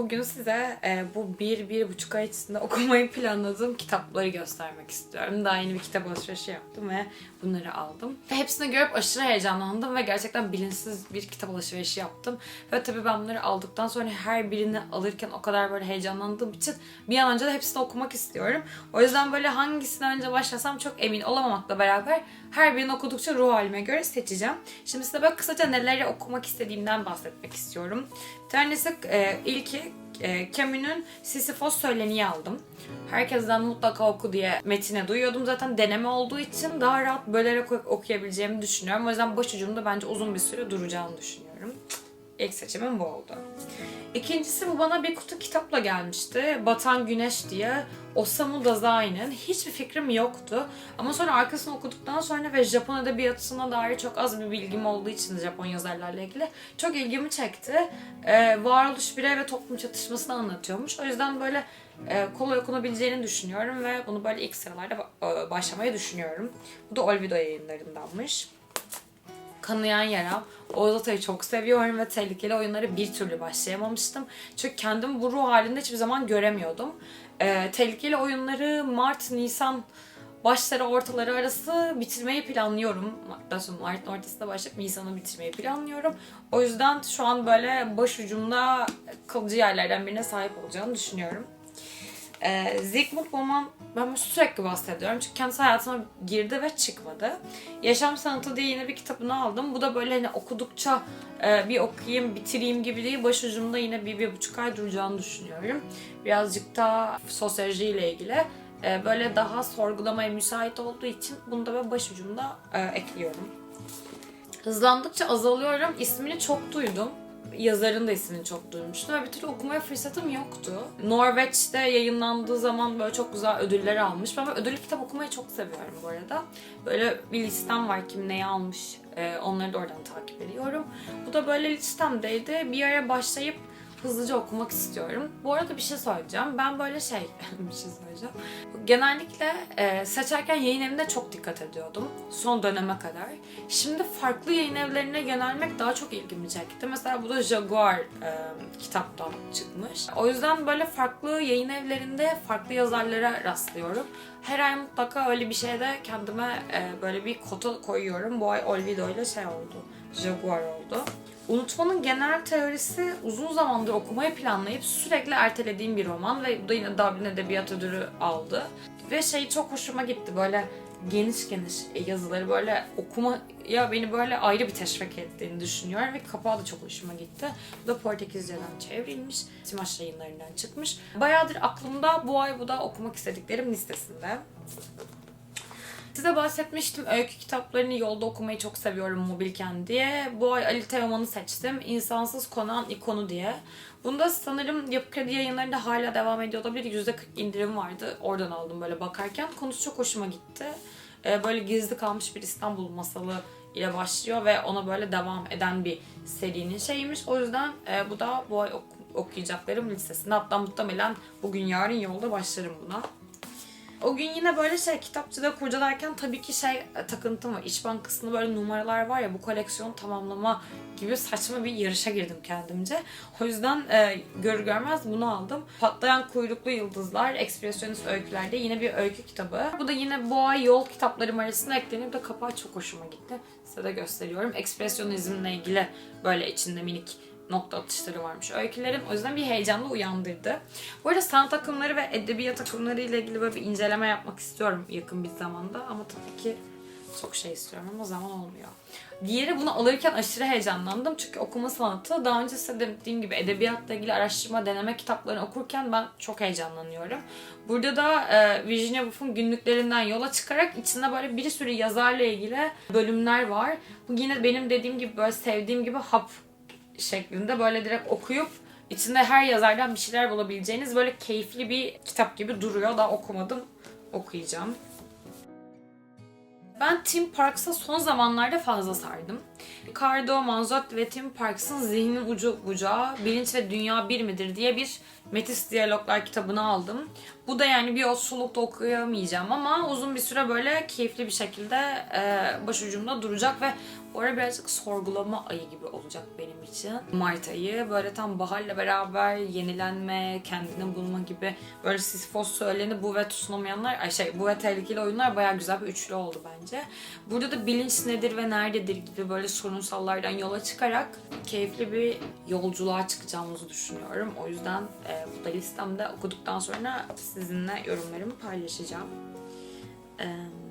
Bugün size e, bu bir, bir buçuk ay içinde okumayı planladığım kitapları göstermek istiyorum. Daha yeni bir kitap alışverişi yaptım ve bunları aldım. Hepsini görüp aşırı heyecanlandım ve gerçekten bilinçsiz bir kitap alışverişi yaptım. Ve tabii ben bunları aldıktan sonra her birini alırken o kadar böyle heyecanlandığım için bir an önce de hepsini okumak istiyorum. O yüzden böyle hangisine önce başlasam çok emin olamamakla beraber her birini okudukça ruh halime göre seçeceğim. Şimdi size böyle kısaca neleri okumak istediğimden bahsetmek istiyorum. Bir tanesi e, ilki e, Camus'un Sisyphos Söyleni'yi aldım. Herkesten mutlaka oku diye metine duyuyordum. Zaten deneme olduğu için daha rahat bölerek ok- okuyabileceğimi düşünüyorum. O yüzden başucumda bence uzun bir süre duracağını düşünüyorum. İlk seçimim bu oldu. İkincisi bu bana bir kutu kitapla gelmişti. Batan Güneş diye. Osamu Dazai'nin. Hiçbir fikrim yoktu. Ama sonra arkasını okuduktan sonra ve Japon edebiyatına dair çok az bir bilgim olduğu için Japon yazarlarla ilgili çok ilgimi çekti. Ee, varoluş, birey ve toplum çatışmasını anlatıyormuş. O yüzden böyle e, kolay okunabileceğini düşünüyorum ve bunu böyle ilk sıralarda e, başlamayı düşünüyorum. Bu da Olvido yayınlarındanmış. Kanayan Yaram. Oğuz Atay'ı çok seviyorum ve tehlikeli oyunlara bir türlü başlayamamıştım. Çünkü kendimi bu ruh halinde hiçbir zaman göremiyordum. Ee, tehlikeli oyunları Mart, Nisan başları ortaları arası bitirmeyi planlıyorum. Sonra Mart'ın ortasında başlayıp Nisan'ı bitirmeyi planlıyorum. O yüzden şu an böyle başucumda kalıcı yerlerden birine sahip olacağını düşünüyorum. Ee, Zygmunt Bauman ben bunu sürekli bahsediyorum çünkü kendisi hayatıma girdi ve çıkmadı. Yaşam Sanatı diye yine bir kitabını aldım. Bu da böyle hani okudukça e, bir okuyayım, bitireyim gibi değil. Başucumda yine bir, bir buçuk ay duracağını düşünüyorum. Birazcık da sosyolojiyle ilgili. E, böyle daha sorgulamaya müsait olduğu için bunu da ben başucumda e, ekliyorum. Hızlandıkça azalıyorum. İsmini çok duydum. Yazarın da ismini çok duymuştum ve bir türlü okumaya fırsatım yoktu. Norveç'te yayınlandığı zaman böyle çok güzel ödüller almış. Ben ödüllü kitap okumayı çok seviyorum bu arada. Böyle bir listem var kim neyi almış. Ee, onları da oradan takip ediyorum. Bu da böyle listemdeydi. Bir ara başlayıp hızlıca okumak istiyorum. Bu arada bir şey söyleyeceğim. Ben böyle şey, bir şey söyleyeceğim. Genellikle e, seçerken yayın evine çok dikkat ediyordum. Son döneme kadar. Şimdi farklı yayın evlerine yönelmek daha çok ilgimi çekti. Mesela bu da Jaguar e, kitaptan çıkmış. O yüzden böyle farklı yayın evlerinde farklı yazarlara rastlıyorum. Her ay mutlaka öyle bir şeyde kendime e, böyle bir kota koyuyorum. Bu ay Olvido ile şey oldu. Jaguar oldu. Unutmanın genel teorisi uzun zamandır okumayı planlayıp sürekli ertelediğim bir roman ve bu da yine Dublin Edebiyat Ödülü aldı. Ve şey çok hoşuma gitti böyle geniş geniş yazıları böyle okumaya beni böyle ayrı bir teşvik ettiğini düşünüyorum ve kapağı da çok hoşuma gitti. Bu da Portekizce'den çevrilmiş, Timaş yayınlarından çıkmış. Bayağıdır aklımda bu ay bu da okumak istediklerim listesinde. Size bahsetmiştim öykü kitaplarını yolda okumayı çok seviyorum mobilken diye. Bu ay Ali Teoman'ı seçtim. İnsansız Konağın ikonu diye. Bunda sanırım Yapı Kredi yayınlarında hala devam ediyor olabilir. %40 indirim vardı. Oradan aldım böyle bakarken. Konusu çok hoşuma gitti. Ee, böyle gizli kalmış bir İstanbul masalı ile başlıyor ve ona böyle devam eden bir serinin şeyiymiş. O yüzden e, bu da bu ay ok- okuyacaklarım listesinde. Hatta muhtemelen bugün yarın yolda başlarım buna. O gün yine böyle şey kitapçıda kurcalarken tabii ki şey e, takıntım var. İş Bankası'nda böyle numaralar var ya bu koleksiyonu tamamlama gibi saçma bir yarışa girdim kendimce. O yüzden e, görür görmez bunu aldım. Patlayan Kuyruklu Yıldızlar, Ekspresyonist Öyküler'de yine bir öykü kitabı. Bu da yine ay yol kitaplarım arasında ekleniyor da kapağı çok hoşuma gitti. Size de gösteriyorum. Ekspresyonizmle ilgili böyle içinde minik nokta atışları varmış öykülerin. O yüzden bir heyecanla uyandırdı. Bu arada sanat akımları ve edebiyat akımları ile ilgili böyle bir inceleme yapmak istiyorum yakın bir zamanda. Ama tabii ki çok şey istiyorum ama zaman olmuyor. Diğeri bunu alırken aşırı heyecanlandım. Çünkü okuma sanatı daha önce size de dediğim gibi edebiyatla ilgili araştırma, deneme kitaplarını okurken ben çok heyecanlanıyorum. Burada da e, Virginia Woolf'un günlüklerinden yola çıkarak içinde böyle bir sürü yazarla ilgili bölümler var. Bu yine benim dediğim gibi böyle sevdiğim gibi hap şeklinde böyle direkt okuyup içinde her yazardan bir şeyler bulabileceğiniz böyle keyifli bir kitap gibi duruyor. Daha okumadım. Okuyacağım. Ben Tim Parks'a son zamanlarda fazla sardım. Ricardo Manzotti ve Tim Parks'ın Zihnin Ucu Bucağı, Bilinç ve Dünya Bir midir diye bir Metis Diyaloglar kitabını aldım. Bu da yani bir yolculukta okuyamayacağım ama uzun bir süre böyle keyifli bir şekilde e, başucumda duracak ve ara birazcık sorgulama ayı gibi olacak benim için. Mart ayı böyle tam baharla beraber yenilenme, kendini bulma gibi böyle Sisyphos söyleni bu ve tutunamayanlar, ay şey bu ve tehlikeli oyunlar bayağı güzel bir üçlü oldu bence. Burada da bilinç nedir ve nerededir gibi böyle sorunsallardan yola çıkarak keyifli bir yolculuğa çıkacağımızı düşünüyorum. O yüzden e, bu da listemde okuduktan sonra sizinle yorumlarımı paylaşacağım. E, çok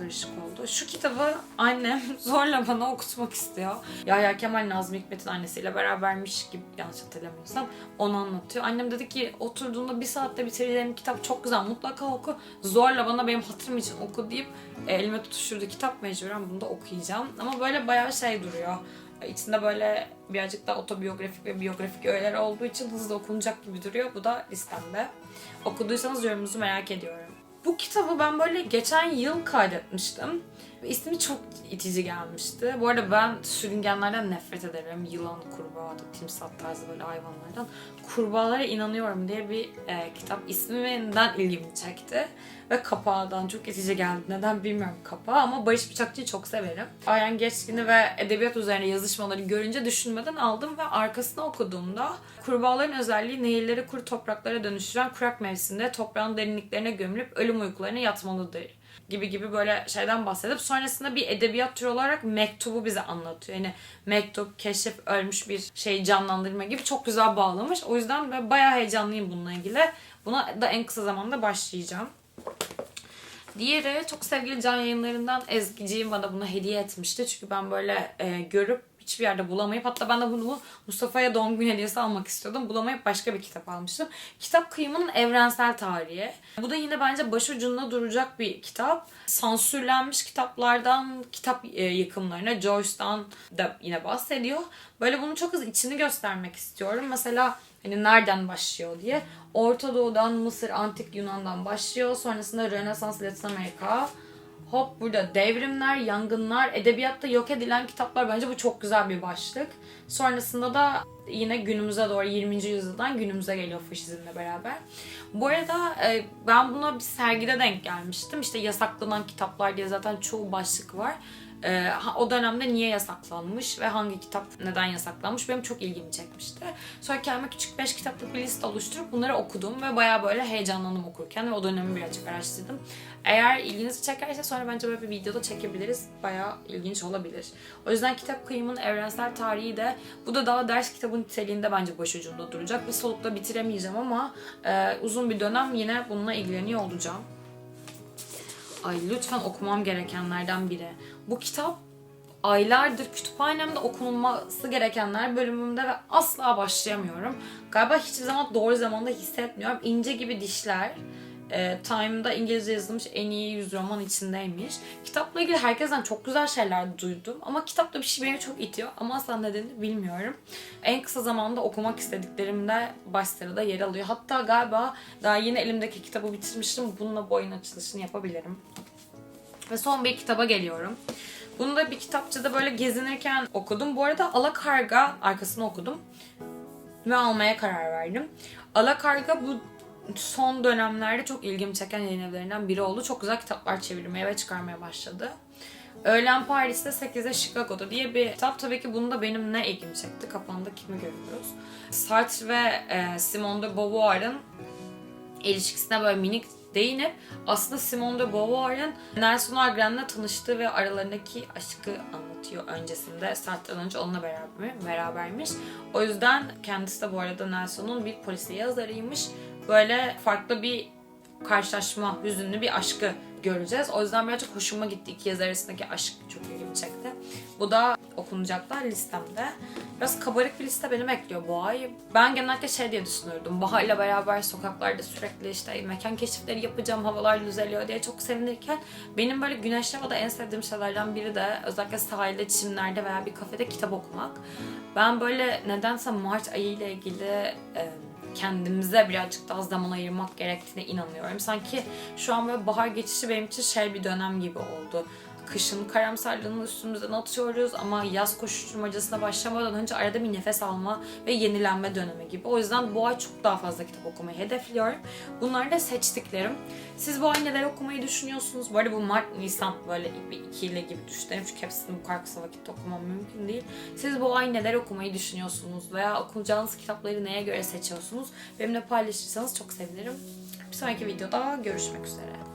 karışık oldu. Şu kitabı annem zorla bana okutmak istiyor. Yahya Kemal Nazım Hikmet'in annesiyle berabermiş gibi yanlış hatırlamıyorsam onu anlatıyor. Annem dedi ki oturduğunda bir saatte bitireceğim kitap çok güzel mutlaka oku. Zorla bana benim hatırım için oku deyip e, elime tutuşturdu kitap mecburen bunu da okuyacağım. Ama böyle bayağı şey duruyor. İçinde böyle birazcık daha otobiyografik ve biyografik öğeler olduğu için hızlı okunacak gibi duruyor. Bu da listemde. Okuduysanız yorumunuzu merak ediyorum. Bu kitabı ben böyle geçen yıl kaydetmiştim. Ve İsmi çok itici gelmişti. Bu arada ben sürüngenlerden nefret ederim. Yılan, kurbağa, timsah tarzı böyle hayvanlardan. Kurbağalara inanıyorum diye bir e, kitap isminden ilgimi çekti. Ve kapağından çok itici geldi. Neden bilmiyorum kapağı ama Barış Bıçakçı'yı çok severim. Ayhan Geçkin'i ve edebiyat üzerine yazışmaları görünce düşünmeden aldım ve arkasını okuduğumda kurbağaların özelliği nehirleri kuru topraklara dönüştüren kurak mevsiminde toprağın derinliklerine gömülüp ölüm uykularına yatmalıdır gibi gibi böyle şeyden bahsedip sonrasında bir edebiyat türü olarak mektubu bize anlatıyor. Yani mektup, keşif, ölmüş bir şey canlandırma gibi çok güzel bağlamış. O yüzden ben bayağı heyecanlıyım bununla ilgili. Buna da en kısa zamanda başlayacağım. Diğeri çok sevgili can yayınlarından Ezgiciğim bana bunu hediye etmişti. Çünkü ben böyle e, görüp hiçbir yerde bulamayıp hatta ben de bunu Mustafa'ya doğum günü hediyesi almak istiyordum. Bulamayıp başka bir kitap almıştım. Kitap Kıyımı'nın evrensel tarihi. Bu da yine bence başucunda duracak bir kitap. Sansürlenmiş kitaplardan kitap e, yıkımlarına Joyce'dan da yine bahsediyor. Böyle bunu çok hızlı içini göstermek istiyorum. Mesela hani nereden başlıyor diye. Orta Doğu'dan, Mısır, Antik Yunan'dan başlıyor. Sonrasında Rönesans, Latin Amerika, Hop burada devrimler, yangınlar, edebiyatta yok edilen kitaplar bence bu çok güzel bir başlık. Sonrasında da yine günümüze doğru 20. yüzyıldan günümüze geliyor faşizmle beraber. Bu arada e, ben buna bir sergide denk gelmiştim. İşte yasaklanan kitaplar diye zaten çoğu başlık var. E, o dönemde niye yasaklanmış ve hangi kitap neden yasaklanmış benim çok ilgimi çekmişti. Sonra kendime küçük 5 kitaplık bir liste oluşturup bunları okudum ve bayağı böyle heyecanlandım okurken ve o dönemi birazcık araştırdım. Eğer ilginizi çekerse sonra bence böyle bir videoda çekebiliriz. Bayağı ilginç olabilir. O yüzden kitap kıyımın evrensel tarihi de bu da daha ders kitabı niteliğinde bence başucunda duracak. Bir solukta bitiremeyeceğim ama e, uzun bir dönem yine bununla ilgileniyor olacağım. Ay lütfen okumam gerekenlerden biri. Bu kitap aylardır kütüphanemde okunulması gerekenler bölümümde ve asla başlayamıyorum. Galiba hiçbir zaman doğru zamanda hissetmiyorum. İnce gibi dişler. E, Time'da İngilizce yazılmış en iyi 100 roman içindeymiş. Kitapla ilgili herkesten çok güzel şeyler duydum. Ama kitapta bir şey beni çok itiyor. Ama asla nedenini bilmiyorum. En kısa zamanda okumak istediklerimde baş sırada yer alıyor. Hatta galiba daha yeni elimdeki kitabı bitirmiştim. Bununla bu oyun açılışını yapabilirim. Ve son bir kitaba geliyorum. Bunu da bir kitapçıda böyle gezinirken okudum. Bu arada Alakarga arkasını okudum. Ve almaya karar verdim. Alakarga bu son dönemlerde çok ilgimi çeken yayın evlerinden biri oldu. Çok güzel kitaplar çevirmeye ve çıkarmaya başladı. Öğlen Paris'te 8'de Chicago'da diye bir kitap. Tabii ki bunu da benim ne ilgimi çekti. Kapağında kimi görüyoruz? Sartre ve e, Simone de Beauvoir'ın ilişkisine böyle minik değinip aslında Simone de Beauvoir'ın Nelson Algren'le tanıştığı ve aralarındaki aşkı anlatıyor öncesinde. Sartre'dan önce onunla beraber, berabermiş. O yüzden kendisi de bu arada Nelson'un bir polisiye yazarıymış. Böyle farklı bir karşılaşma, hüzünlü bir aşkı göreceğiz. O yüzden birazcık hoşuma gitti. İki yazar arasındaki aşk çok ilgimi çekti. Bu da okunacaklar listemde. Biraz kabarık bir liste beni bekliyor bu ay. Ben genellikle şey diye düşünürdüm. Bahar'la beraber sokaklarda sürekli işte mekan keşifleri yapacağım, havalar düzeliyor diye çok sevinirken benim böyle güneşli havada en sevdiğim şeylerden biri de özellikle sahilde, çimlerde veya bir kafede kitap okumak. Ben böyle nedense Mart ayı ile ilgili e, kendimize birazcık daha zaman ayırmak gerektiğine inanıyorum. Sanki şu an böyle bahar geçişi benim için şey bir dönem gibi oldu. Kışın karamsarlığını üstümüzden atıyoruz ama yaz koşuşturmacasına başlamadan önce arada bir nefes alma ve yenilenme dönemi gibi. O yüzden bu ay çok daha fazla kitap okumayı hedefliyorum. Bunlar da seçtiklerim. Siz bu ay neler okumayı düşünüyorsunuz? Bu arada bu Mart, Nisan böyle bir ikiyle gibi düşünelim. Çünkü hepsini bu kadar kısa vakitte okumam mümkün değil. Siz bu ay neler okumayı düşünüyorsunuz? Veya okuyacağınız kitapları neye göre seçiyorsunuz? Benimle paylaşırsanız çok sevinirim. Bir sonraki videoda görüşmek üzere.